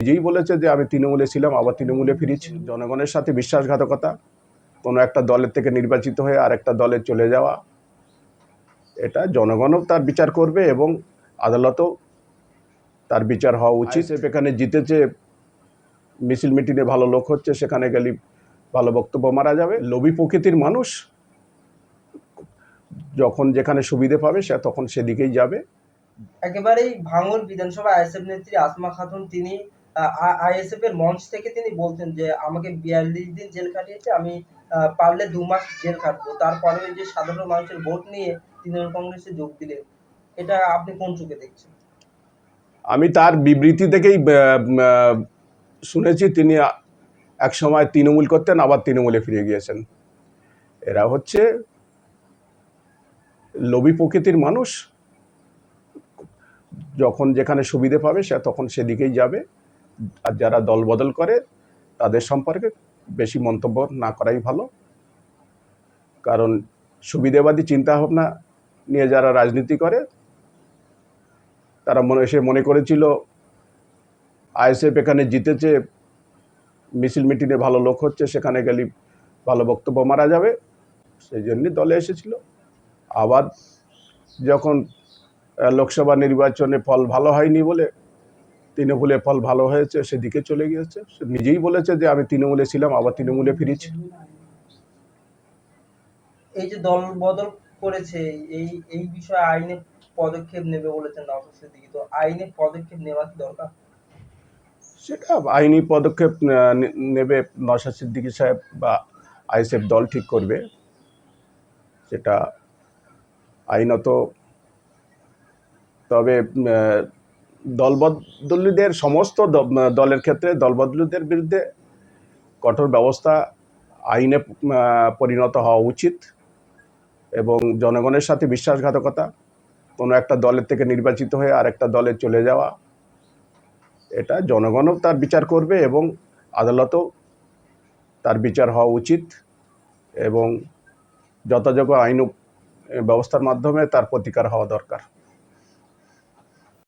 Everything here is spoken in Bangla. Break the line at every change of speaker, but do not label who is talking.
নিজেই বলেছে যে আমি তৃণমূলে ছিলাম আবার তৃণমূলে ফিরেছি। জনগণের সাথে বিশ্বাসঘাতকতা কোনো একটা দলের থেকে নির্বাচিত হয়ে আর একটা দলে চলে যাওয়া এটা জনগণও তার বিচার করবে এবং আদালতও তার বিচার হওয়া উচিত। এখানে জিতেছে মিছিল মিটিংয়ে ভালো লোক হচ্ছে সেখানে গেলে ভালো বক্তব্য মারা যাবে। লোভী প্রকৃতির মানুষ যখন যেখানে সুবিধে পাবে সে তখন সেদিকেই যাবে।
একেবারেই ভাঙড় বিধানসভা আইএসএফ নেত্রী আসমা খাতুন তিনি আইএসএফ এর মঞ্চ থেকে তিনি বলতেন যে, আমাকে বিয়াল্লিশ দিন জেল কাটিয়েছে আমি পারলে দু মাস জেল কাটবো তারপরে যে সাধারণ মানুষের ভোট নিয়ে তৃণমূল কংগ্রেসে যোগ দিলেন এটা আপনি কোন চোখে দেখছেন?
আমি তার বিবৃতি থেকেই শুনেছি। তিনি এক সময় তৃণমূল করতেন, আবার তৃণমূলে ফিরে গিয়েছেন। এরা হচ্ছে লোভী প্রকৃতির মানুষ। যখন যেখানে সুবিধে পাবে, সে তখন সেদিকেই যাবে। আর যারা দল বদল করে, তাদের সম্পর্কে বেশি মন্তব্য না করাই ভালো। কারণ সুবিধেবাদী চিন্তাভাবনা নিয়ে যারা রাজনীতি করে, তারা মনে, সে মনে করেছিল, আইএসএফ এখানে জিতেছে, মিছিল মিটিংয়ে ভালো লোক হচ্ছে, সেখানে গেলে ভালো বক্তব্য মারা যাবে। সেই জন্যই দলে এসেছিল। আবার যখন লোকসভা নির্বাচনে ফল ভালো হয়নি বলে তৃণমূলে ফল ভালো হয়েছে সেদিকে চলে গিয়েছে। সে নিজেই বলেছে যে আমি তৃণমূলে ছিলাম আবার তৃণমূলে ফিরেছি।
এই যে দল বদল করেছে এই এই বিষয়ে আইনে পদক্ষেপ নেবে বলেছেন নওশাদ সিদ্দিকী। তো আইনে পদক্ষেপ নেওয়া কি দরকার?
সেটা আইনি পদক্ষেপ নেবে নশা সিদ্দিকী সাহেব বা আইএসএফ দল ঠিক করবে। সেটা আইনত তবে দলবদলুদের সমস্ত দলের ক্ষেত্রে দলবদলুদের বিরুদ্ধে কঠোর ব্যবস্থা আইনে পরিণত হওয়া উচিত এবং জনগণের সাথে বিশ্বাসঘাতকতা, কোনো একটা দলের থেকে নির্বাচিত হয়ে আর একটা দলে চলে যাওয়া, এটা জনগণও তার বিচার করবে এবং আদালতও তার বিচার হওয়া উচিত এবং যথাযোগ্য আইন ব্যবস্থার মাধ্যমে তার প্রতিকার হওয়া দরকার।